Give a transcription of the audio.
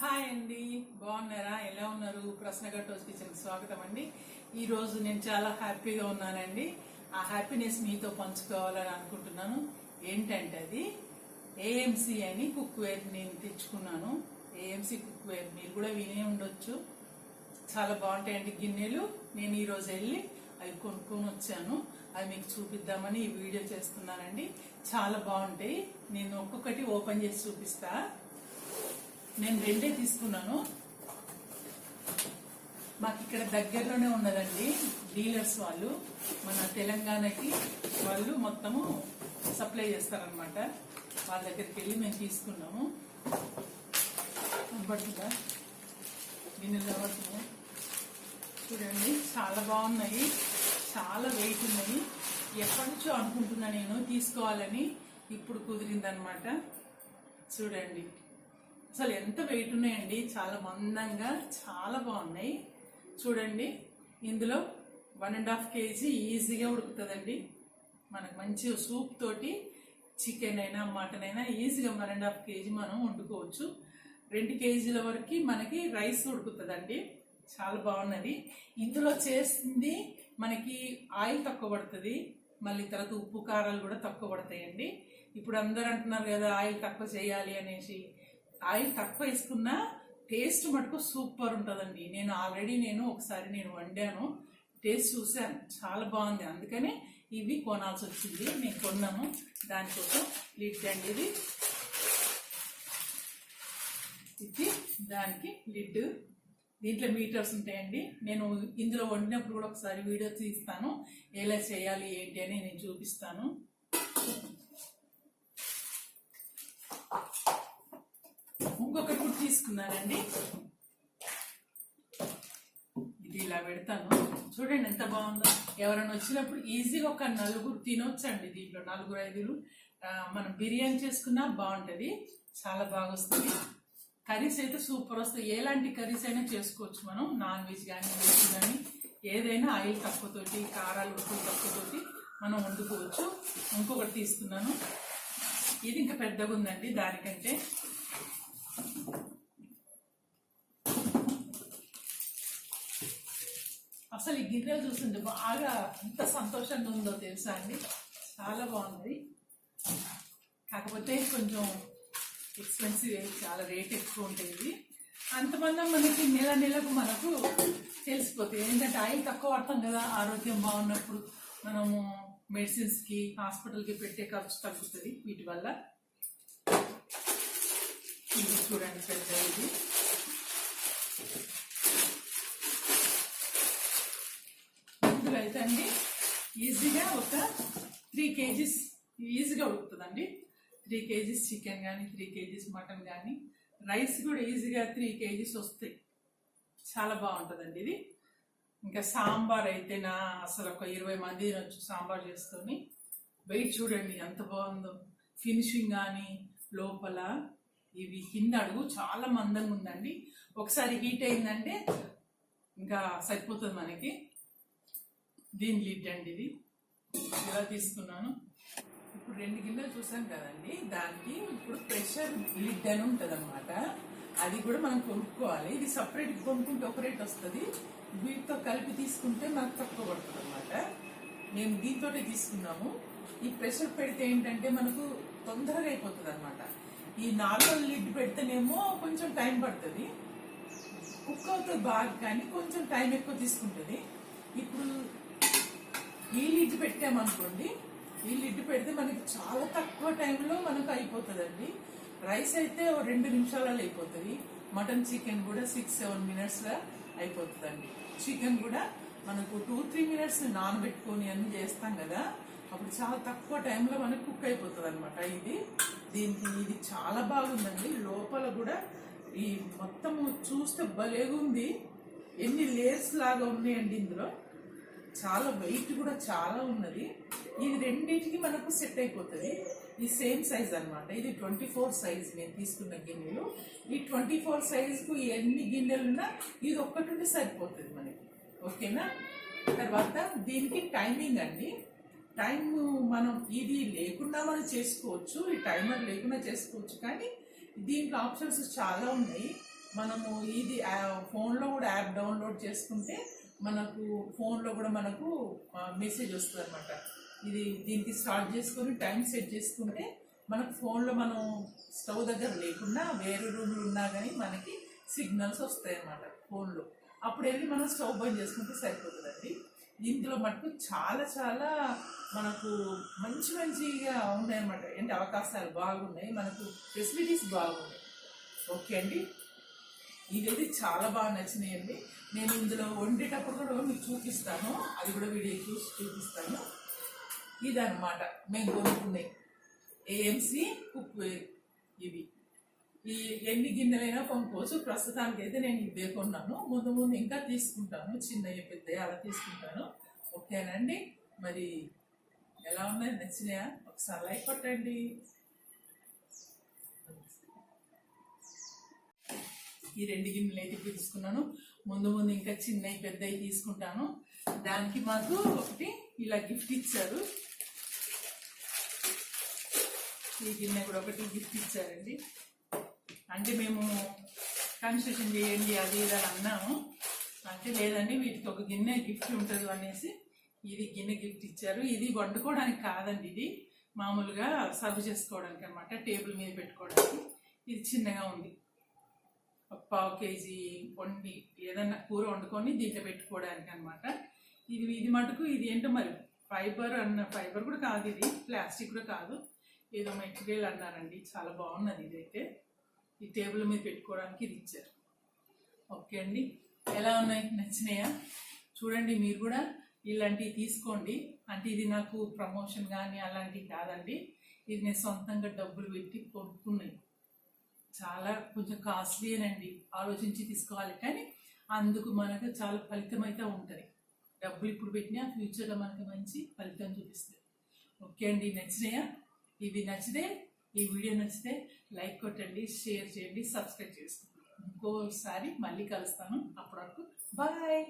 Hi అండి బాగున్నారా? ఎలా ఉన్నారు? ప్రశ్నగట్ హౌస్ కిచెన్ స్వాగతం అండి. ఈరోజు నేను చాలా హ్యాపీగా ఉన్నానండి. ఆ హ్యాపీనెస్ మీతో పంచుకోవాలని అనుకుంటున్నాను. ఏంటంటే అది ఏఎంసి అని కుక్ వేర్ నేను తెచ్చుకున్నాను. ఏఎంసి కుక్ వేర్ మీరు కూడా వినే ఉండొచ్చు. చాలా బాగుంటాయండి గిన్నెలు. నేను ఈరోజు వెళ్ళి అవి కొనుక్కొని వచ్చాను. అవి మీకు చూపిద్దామని ఈ వీడియో చేస్తున్నానండి. చాలా బాగుంటాయి. నేను ఒక్కొక్కటి ఓపెన్ చేసి చూపిస్తాను నేను రెండే తీసుకున్నాను. మాకు ఇక్కడ దగ్గరలోనే ఉన్నదండి డీలర్స్ వాళ్ళు. మన తెలంగాణకి వాళ్ళు మొత్తము సప్లై చేస్తారనమాట వాళ్ళ దగ్గరికి వెళ్ళి మేము తీసుకున్నాము. కనబడుతుందా? గిన్నెలు కనబడుతున్నాయి చూడండి చాలా బాగున్నాయి. చాలా వెయిట్ ఉన్నాయి. ఎప్పటి నుంచో అనుకుంటున్నా నేను తీసుకోవాలని. ఇప్పుడు కుదిరిందనమాట చూడండి. అసలు ఎంత వెయిట్ ఉన్నాయండి? చాలా మందంగా చాలా బాగున్నాయి. చూడండి ఇందులో వన్ అండ్ హాఫ్ కేజీ ఈజీగా ఉడుకుతుందండి. మనకు మంచి సూప్ తోటి చికెన్ అయినా మటన్ అయినా ఈజీగా వన్ అండ్ హాఫ్ కేజీ మనం వండుకోవచ్చు. రెండు కేజీల వరకు మనకి రైస్ ఉడుకుతుందండి. చాలా బాగున్నది. ఇందులో చేసింది మనకి ఆయిల్ తక్కువ పడుతుంది. మళ్ళీ తర్వాత ఉప్పు కారాలు కూడా తక్కువ పడతాయండి. ఇప్పుడు అందరూ అంటున్నారు కదా ఆయిల్ తక్కువ చేయాలి అనేసి. ఆయిల్ తక్కువ వేసుకున్నా టేస్ట్ మటుకు సూపర్ ఉంటుందండి. నేను ఆల్రెడీ నేను ఒకసారి నేను వండాను. టేస్ట్ చూశాను చాలా బాగుంది. అందుకనే ఇవి కొనాల్సి వచ్చింది. నేను కొన్నాను. దానికోసం లిడ్ అండి ఇది. ఇది దానికి లిడ్. దీంట్లో మీటర్స్ ఉంటాయండి. నేను ఇందులో వండినప్పుడు కూడా ఒకసారి వీడియో తీస్తాను. ఎలా చేయాలి ఏంటి అని నేను చూపిస్తాను. ఇంకొకటి కూడా తీసుకున్నానండి ఇది ఇలా పెడతాను. చూడండి ఎంత బాగుందో. ఎవరైనా వచ్చినప్పుడు ఈజీగా ఒక నలుగురు తినొచ్చండి దీంట్లో. నలుగురు ఐదుగురు మనం బిర్యానీ చేసుకున్నా బాగుంటుంది. చాలా బాగా వస్తుంది కర్రీస్ అయితే సూపర్ వస్తాయి. ఎలాంటి కర్రీస్ అయినా చేసుకోవచ్చు మనం. నాన్ వెజ్ కానీ వెజ్ కానీ ఏదైనా ఆయిల్ తక్కువతోటి కారాలు ఉప్పు తక్కువతోటి మనం వండుకోవచ్చు. ఇంకొకటి తీసుకున్నాను. ఇది ఇంకా పెద్దగా ఉందండి దానికంటే. అసలు ఈ గిన్నెలు చూస్తుంటే బాగా ఎంత సంతోషంగా ఉందో తెలుసా అండి? చాలా బాగుంది. కాకపోతే కొంచెం ఎక్స్పెన్సివ్ చాలా రేట్ ఎక్కువ ఉంటుంది అంతమంది మనకి నెల నెలకు మనకు తెలిసిపోతుంది ఏంటంటే ఆయిల్ తక్కువ వాడతాం కదా ఆరోగ్యం బాగున్నప్పుడు మనము మెడిసిన్స్కి హాస్పిటల్కి పెట్టే ఖర్చు తగ్గుతుంది. వీటి వల్ల ఇది చూడండి పెద్ద ఇది. ఇందులో అయితే అండి ఈజీగా ఒక త్రీ కేజీస్ ఈజీగా ఉడుకుతుందండి. త్రీ కేజీస్ చికెన్ కానీ త్రీ కేజీస్ మటన్ కానీ రైస్ కూడా ఈజీగా త్రీ కేజీస్ వస్తాయి. చాలా బాగుంటుందండి ఇది. ఇంకా సాంబార్ అయితే నా అసలు ఒక ఇరవై మంది తినొచ్చు సాంబార్ చేసుకొని వెయిట్ చూడండి ఎంత బాగుందో. ఫినిషింగ్ కానీ లోపల ఇవి కింద అడుగు చాలా మందంగా ఉందండి. ఒకసారి హీట్ అయిందంటే ఇంకా సరిపోతుంది మనకి. దీని లిడ్ అండి ఇది. ఇలా తీసుకున్నాను. ఇప్పుడు రెండు గిన్నెలు చూసాం కదండి. దానికి ఇప్పుడు ప్రెషర్ లిడ్ అని ఉంటుంది అది కూడా మనం కొనుక్కోవాలి. ఇది సపరేట్ కొనుక్కుంటే ఒక రేట్ వస్తుంది. వీటితో కలిపి తీసుకుంటే మనకు తక్కువ పడుతుంది అనమాట మేము దీంతో తీసుకున్నాము. ఈ ప్రెషర్ పెడితే ఏంటంటే మనకు తొందరగా అయిపోతుంది అనమాట ఈ నార్మల్ లిడ్ పెడితేనేమో కొంచెం టైం పడుతుంది. కుక్ అవుతుంది బాగా కానీ కొంచెం టైం ఎక్కువ తీసుకుంటుంది. ఇప్పుడు ఈ లిడ్ పెట్టామనుకోండి ఈ లిడ్ పెడితే మనకి చాలా తక్కువ టైంలో మనకు అయిపోతుందండి. రైస్ అయితే రెండు నిమిషాలలో అయిపోతుంది. మటన్ చికెన్ కూడా సిక్స్ సెవెన్ మినిట్స్లో అయిపోతుందండి. చికెన్ కూడా మనకు టూ త్రీ మినిట్స్ నానబెట్టుకొని అన్ని చేస్తాం కదా అప్పుడు చాలా తక్కువ టైంలో మనకు కుక్ అయిపోతుంది అనమాట ఇది దీనికి ఇది చాలా బాగుందండి. లోపల కూడా ఈ మొత్తము చూస్తే భలేగుంది ఎన్ని లేయర్స్ లాగా ఉన్నాయండి ఇందులో. చాలా వెయిట్ కూడా చాలా ఉన్నది. ఇది రెండింటికి మనకు సెట్ అయిపోతుంది. ఈ సేమ్ సైజ్ అన్నమాట. ఇది ట్వంటీ ఫోర్ సైజ్ నేను తీసుకున్న గిన్నెలు. ఈ ట్వంటీ ఫోర్ సైజ్కు ఎన్ని గిన్నెలున్నా ఇది ఒక్కటి సరిపోతుంది మనకి. ఓకేనా? తర్వాత దీనికి టైమింగ్ అండి. టైం మనం ఇది లేకుండా మనం చేసుకోవచ్చు ఈ టైమర్ లేకుండా చేసుకోవచ్చు కానీ దీంట్లో ఆప్షన్స్ చాలా ఉన్నాయి. మనము ఇది ఫోన్లో కూడా యాప్ డౌన్లోడ్ చేసుకుంటే మనకు ఫోన్లో కూడా మనకు మెసేజ్ వస్తుంది అనమాట ఇది దీనికి స్టార్ట్ చేసుకొని టైం సెట్ చేసుకుంటే మనకు ఫోన్లో మనం స్టవ్ దగ్గర లేకుండా వేరే రూమ్లు ఉన్నా కానీ మనకి సిగ్నల్స్ వస్తాయి అన్నమాట ఫోన్లో. అప్పుడు వెళ్ళి మనం స్టవ్ బంద్ చేసుకుంటే సరిపోతుంది. దీంట్లో మటుకు చాలా చాలా మనకు మంచి మంచిగా ఉన్నాయన్నమాట. ఏంటి అవకాశాలు బాగున్నాయి మనకు ఫెసిలిటీస్ బాగున్నాయి. ఓకే అండి. ఇదైతే చాలా బాగా నచ్చినాయండి. నేను ఇందులో వండేటప్పుడు కూడా మీకు చూపిస్తాను. అది కూడా వీడియో చూసి చూపిస్తాను. ఇదన్నమాట. మేము కొనుక్కున్నాయి ఏఎంసి కుక్వేర్ ఇవి. ఈ ఎన్ని గిన్నెలైనా కొనుక్కోవచ్చు. ప్రస్తుతానికి అయితే నేను ఇవే కొన్నాను. ముందు ముందు ఇంకా తీసుకుంటాను. చిన్నవి పెద్దవి అలా తీసుకుంటాను. ఓకేనండి? మరి ఎలా ఉన్నాయి? నచ్చినాయా? ఒకసారి లైక్ కొట్టండి. ఈ రెండు గిన్నెలు అయితే తీసుకున్నాను. ముందు ముందు ఇంకా చిన్నవి పెద్దవి తీసుకుంటాను. దానికి మాకు ఒకటి ఇలా గిఫ్ట్ ఇచ్చారు. ఈ గిన్నె కూడా ఒకటి గిఫ్ట్ ఇచ్చారండి. అంటే మేము కన్స్ట్రక్షన్ చేయండి అది ఇది అని అన్నాము. అంటే లేదండి వీటికి ఒక గిన్నె గిఫ్ట్ ఉంటుంది అనేసి ఇది గిన్నె గిఫ్ట్ ఇచ్చారు. ఇది వండుకోవడానికి కాదండి ఇది. మామూలుగా సర్వ్ చేసుకోవడానికి అనమాట టేబుల్ మీద పెట్టుకోవడానికి. ఇది చిన్నగా ఉంది. పావు కేజీ వండి ఏదన్నా కూర వండుకొని దీంట్లో పెట్టుకోవడానికి అనమాట ఇది ఇది మటుకు ఇది ఏంటో మరి ఫైబర్ అన్న ఫైబర్ కూడా కాదు ఇది ప్లాస్టిక్ కూడా కాదు. ఏదో మెటీరియల్ అన్నారండి చాలా బాగున్నది ఇదైతే. ఈ టేబుల్ మీద పెట్టుకోవడానికి ఇది ఇచ్చారు. ఓకే అండి. ఎలా ఉన్నాయి? నచ్చినాయా? చూడండి మీరు కూడా ఇలాంటివి తీసుకోండి. అంటే ఇది నాకు ప్రమోషన్ కానీ అలాంటివి కాదండి. ఇది నేను సొంతంగా డబ్బులు పెట్టి కొనుక్కున్నాయి. చాలా కొంచెం కాస్ట్లీనండి ఆలోచించి తీసుకోవాలి. కానీ అందుకు మనకు చాలా ఫలితం అయితే ఉంటుంది. డబ్బులు ఇప్పుడు పెట్టినా ఫ్యూచర్లో మనకి మంచి ఫలితం చూపిస్తుంది. ఓకే అండి. నచ్చినాయా? ఇది నచ్చితే ఈ వీడియో నచ్చితే లైక్ కొట్టండి షేర్ చేయండి సబ్స్క్రైబ్ చేసుకోండి. ఇంకోసారి మళ్ళీ కలుస్తాను. అప్పటి వరకు బాయ్.